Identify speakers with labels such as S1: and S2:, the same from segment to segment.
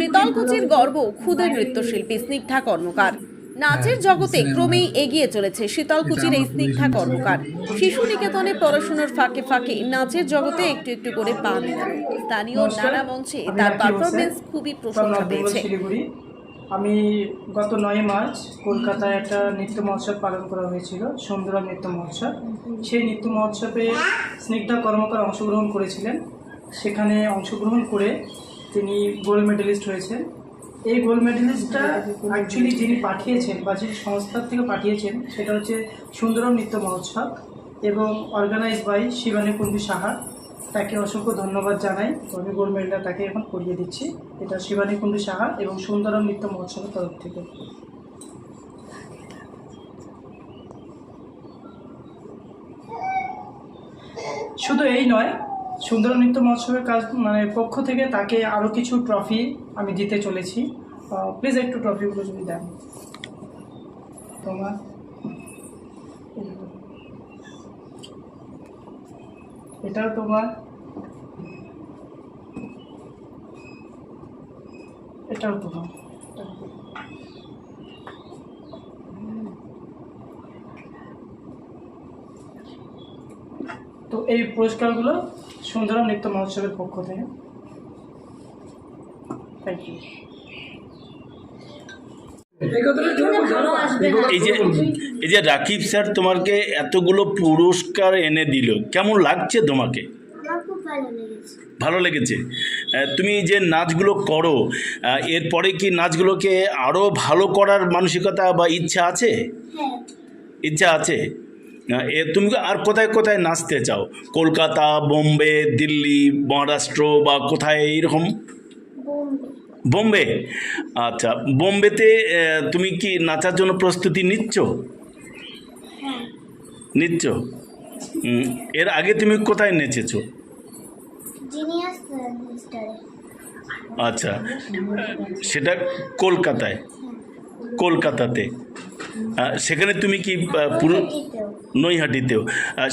S1: শীতলকুচির গর্ব ক্ষুদে নৃত্যশিল্পী স্নিগ্ধা কর্মকার। নাচের জগতে ক্রমেই এগিয়ে চলেছে শীতলকুচির এই স্নিগ্ধা কর্মকার। শিশু নিকেতনে পড়াশোনার ফাঁকে ফাঁকে নাচের জগতে একটু একটু করে পা মেলানো। স্থানীয় নানা মঞ্চে তার পারফরমেন্স খুবই প্রশংসা পেয়েছে।
S2: আমি গত নয় মার্চ কলকাতায় একটা নৃত্য মহোৎসব পালন করা হয়েছিল সুন্দরম নৃত্য মহোৎসব। সেই নৃত্য মহোৎসবে স্নিগ্ধা কর্মকার অংশগ্রহণ করেছিলেন। সেখানে অংশগ্রহণ করে তিনি গোল্ড মেডেলিস্ট হয়েছেন। এই গোল্ড মেডেলিস্টটা অ্যাকচুয়ালি যিনি পাঠিয়েছেন বা যে সংস্থার থেকে পাঠিয়েছেন, সেটা হচ্ছে সুন্দরম নৃত্য মহোৎসব এবং অর্গানাইজ বাই শিবানী কুণ্ডু সাহা। তাকে অসংখ্য ধন্যবাদ জানাই। আমি গোল্ড মেডেলটা তাকে এখন করিয়ে দিচ্ছি। এটা শিবানী কুণ্ডু সাহা এবং সুন্দরম নৃত্য মহোৎসবের তরফ থেকে। শুধু এই নয় সুন্দরম নৃত্য মহোৎসবের কাজ মানে পক্ষ থেকে তাকে আরও কিছু ট্রফি আমি দিতে চলেছি। প্লিজ একটু ট্রফিগুলো যদি দেন। তোমার? এটাও তোমার? এটাও তোমার। তো এই পুরস্কারগুলো সুন্দরম নৃত্য মহোৎসবের পক্ষ থেকে। থ্যাংক ইউ
S3: এই যে এই যে রাকিব স্যার তোমাকে এতগুলো পুরস্কার এনে দিল কেমন লাগছে তোমাকে?
S4: ভালো লেগেছে।
S3: তুমি যে নাচগুলো করো এরপরে কি নাচগুলোকে আরও ভালো করার মানসিকতা বা ইচ্ছা আছে?
S4: হ্যাঁ।
S3: ইচ্ছা আছে? এ তুমি আর কোথায় কোথায় নাচতে চাও? কলকাতা বোম্বে দিল্লি মহারাষ্ট্র বা কোথায় এইরকম?
S4: বোম্বে।
S3: আচ্ছা বোম্বেতে তুমি কি নাচার জন্য প্রস্তুতি নিচ্ছ?
S4: হ্যাঁ।
S3: নিচ্ছ? এর আগে তুমি কোথায় নেচেছো? আচ্ছা সেটা কলকাতায়। কলকাতাতে। সেখানে তুমি কি পুরো নৈহাটিতেও।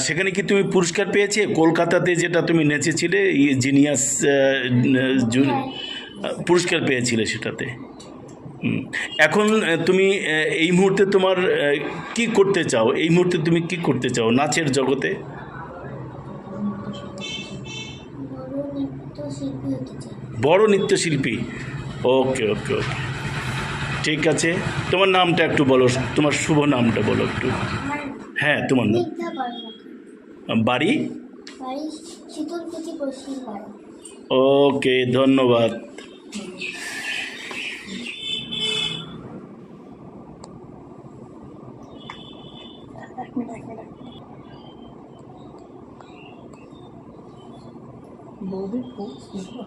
S3: সেখানে কি তুমি পুরস্কার পেয়েছে? কলকাতাতে যেটা তুমি নেচেছিলে ইয়ে জিনিয়াস পুরস্কার পেয়েছিলে সেটাতে। এখন তুমি এই মুহূর্তে তোমার কি করতে চাও? এই মুহূর্তে তুমি কি করতে চাও নাচের জগতে?
S4: বড়
S3: নৃত্যশিল্পী ওকে ওকে ওকে। ঠিক আছে। তোমার নামটা একটু বলো, তোমার শুভ নামটা বলো একটু। হ্যাঁ তোমার নাম? বাড়ি? ওকে ধন্যবাদ।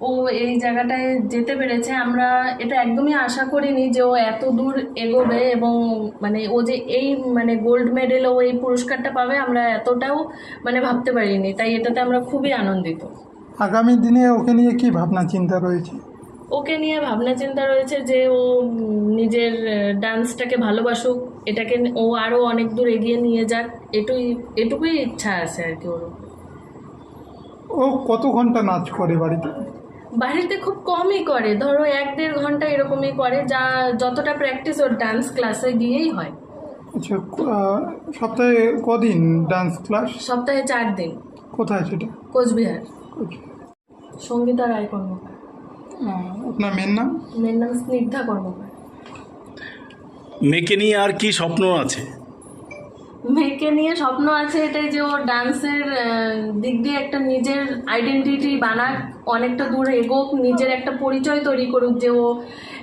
S5: ও এই জায়গাটায় যেতে পেরেছে। আমরা এটা একদমই আশা করিনি যে ও এত দূর এগোবে এবং মানে ও যে এই মানে গোল্ড মেডেল ও এই পুরস্কারটা পাবে আমরা এতটাও মানে ভাবতে পারিনি। তাই এটাতে আমরা খুবই আনন্দিত।
S6: আগামী দিনে ওকে নিয়ে কি ভাবনা চিন্তা রয়েছে?
S5: ওকে নিয়ে ভাবনা চিন্তা রয়েছে যে ও নিজের ডান্সটাকে ভালোবাসুক। এটাকে ও আরও অনেক দূর এগিয়ে নিয়ে যাক। এটুই এটুকুই ইচ্ছা আছে আর কি ওর
S6: ও কত ঘণ্টা নাচ করে বাড়িতে?
S5: বাড়িতে খুব কমই করে। ধরো এক দেড় ঘণ্টা এরকমই করে যা যতটা প্র্যাকটিস ওর ডান্স ক্লাসে গিয়েই হয়।
S6: আচ্ছা সপ্তাহে কদিন ডান্স ক্লাস
S5: সপ্তাহে চার দিন।
S6: কোথায় সেটা?
S5: কোচবিহার। সঙ্গীতা রায় কর্মকার।
S6: আপনার মেয়ের নাম?
S5: মেয়ের নাম স্নিগ্ধা কর্মকার।
S3: মেয়েকে নিয়ে আর কি স্বপ্ন আছে?
S5: মেয়েকে নিয়ে স্বপ্ন আছে এটাই যে ও ডান্সের দিক দিয়ে একটা নিজের আইডেন্টিটি বানাক, অনেকটা দূর এগোক, নিজের একটা পরিচয় তৈরি করুক যে ও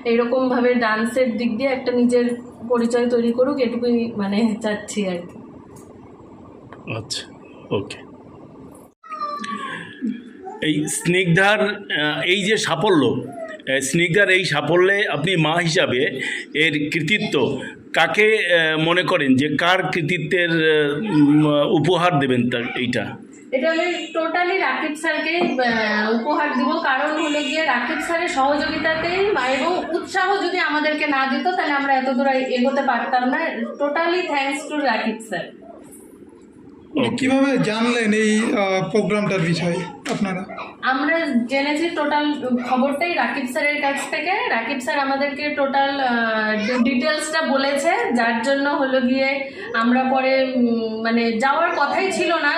S5: এরকমভাবে ডান্সের দিক দিয়ে একটা নিজের পরিচয় তৈরি করুক, এটুকুই মানে চাচ্ছি আর কি।
S3: আচ্ছা ওকে এই স্নিগ্ধার এই যে সাফল্য আহ, স্নিগ্ধার এই সাফল্যে আপনি মা হিসাবে এর কৃতিত্ব কাকে মনে করেন যে কার কৃতিত্বের উপহার দেবেন তার এইটা?
S5: এটা আমি টোটালি রাকিব স্যারকে উপহার দিব। কারণ হলো গিয়ে রাকিব স্যারের সহযোগিতাতেই বা- এবং উৎসাহ যদি আমাদেরকে না দিত তাহলে আমরা এত দূর এগোতে পারতাম না। Totally thanks to Rakib sir.
S3: Okay
S6: কীভাবে জানলেন এই প্রোগ্রামটার বিষয়ে? আপনারা?
S5: আমরা জেনেছি টোটাল খবরটাই রাকিব স্যারের কাছ থেকে। রাকিব স্যার আমাদেরকে টোটাল ডিটেলসটা বলেছে, যার জন্য হলো গিয়ে আমরা পরে মানে যাওয়ার কথাই ছিল না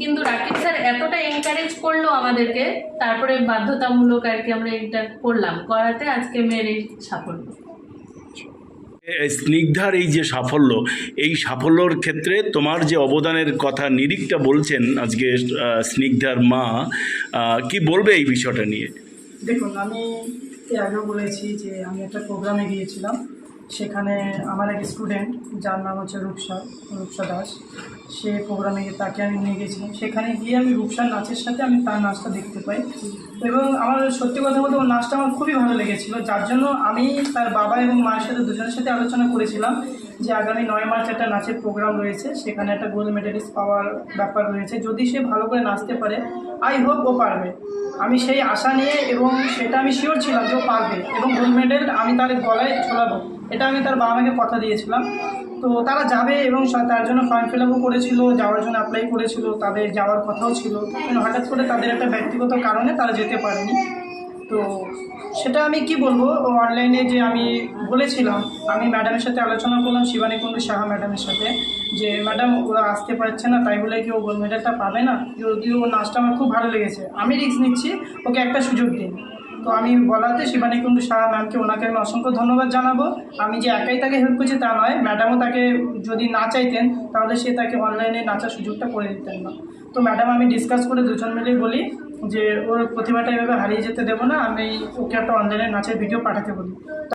S5: কিন্তু রাকিব স্যার এতটা এনকারেজ করল আমাদেরকে, তারপরে বাধ্যতামূলক আর কি আমরা এটা করলাম। করাতে আজকে মেয়ের এই সাফল্য।
S3: স্নিগ্ধার এই যে সাফল্য, এই সাফল্যর ক্ষেত্রে তোমার যে অবদানের কথা নিরিকটা বলছেন আজকে স্নিগ্ধার মা কি বলবে এই বিষয়টা নিয়ে?
S2: দেখুন, আমি আগেও বলেছি যে আমি একটা প্রোগ্রামে গিয়েছিলাম। সেখানে আমার এক স্টুডেন্ট যার নাম হচ্ছে রূপসা রূপসা দাস। সে প্রোগ্রামে গিয়ে তাকে আমি নিয়ে গেছিলাম। সেখানে গিয়ে আমি রূপসার নাচের সাথে আমি তার নাচটা দেখতে পাই। এবং আমার সত্যি কথা বলতে ওর নাচটা আমার খুবই ভালো লেগেছিলো। যার জন্য আমি তার বাবা এবং মায়ের সাথে দুজনের সাথে আলোচনা করেছিলাম যে আগামী নয় মার্চ একটা নাচের প্রোগ্রাম রয়েছে। সেখানে একটা গোল্ড মেডেলিস্ট পাওয়ার ব্যাপার রয়েছে। যদি সে ভালো করে নাচতে পারে আই হোপ ও পারবে। আমি সেই আশা নিয়ে এবং সেটা আমি শিওর ছিলাম যে ও পারবে। এবং গোল্ড মেডেল আমি তার গলায় ঝোলাবো। এটা আমি তার বাবা মাকে কথা দিয়েছিলাম। তো তারা যাবে এবং তার জন্য ফর্ম ফিল আপও করেছিল, যাওয়ার জন্য অ্যাপ্লাই করেছিল, তাদের যাওয়ার কথাও ছিল। কিন্তু হঠাৎ করে তাদের একটা ব্যক্তিগত কারণে তারা যেতে পারেনি। তো সেটা আমি কি বলব? অনলাইনে যে আমি বলেছিলাম, আমি ম্যাডামের সাথে আলোচনা করলাম, শিবানী কুণ্ডু সাহা ম্যাডামের সাথে, যে ম্যাডাম ওরা আসতে পারছে না, তাই বলে কি ও গোল্ড মেডেলটা পাবে না? যদিও নাচটা আমার খুব ভালো লেগেছে। আমি রিস্ক নিচ্ছি, ওকে একটা সুযোগ দিন। তো আমি বলাতে শিবানী কুণ্ডু সাহা ম্যামকে ওনাকে আমি অসংখ্য ধন্যবাদ জানাব। আমি যে একাই তাকে হেল্প করছি তা নয় ম্যাডামও তাকে যদি না চাইতেন, তাহলে সে তাকে অনলাইনে নাচার সুযোগটা করে দিতেন না। তো ম্যাডাম আমি ডিসকাস করে দুজন মিলেই বলি যে, ওর প্রতিভাটা এভাবে হারিয়ে যেতে দেবো না, আমি ওকে একটা অনলাইনে নাচের ভিডিও পাঠাতে বলি।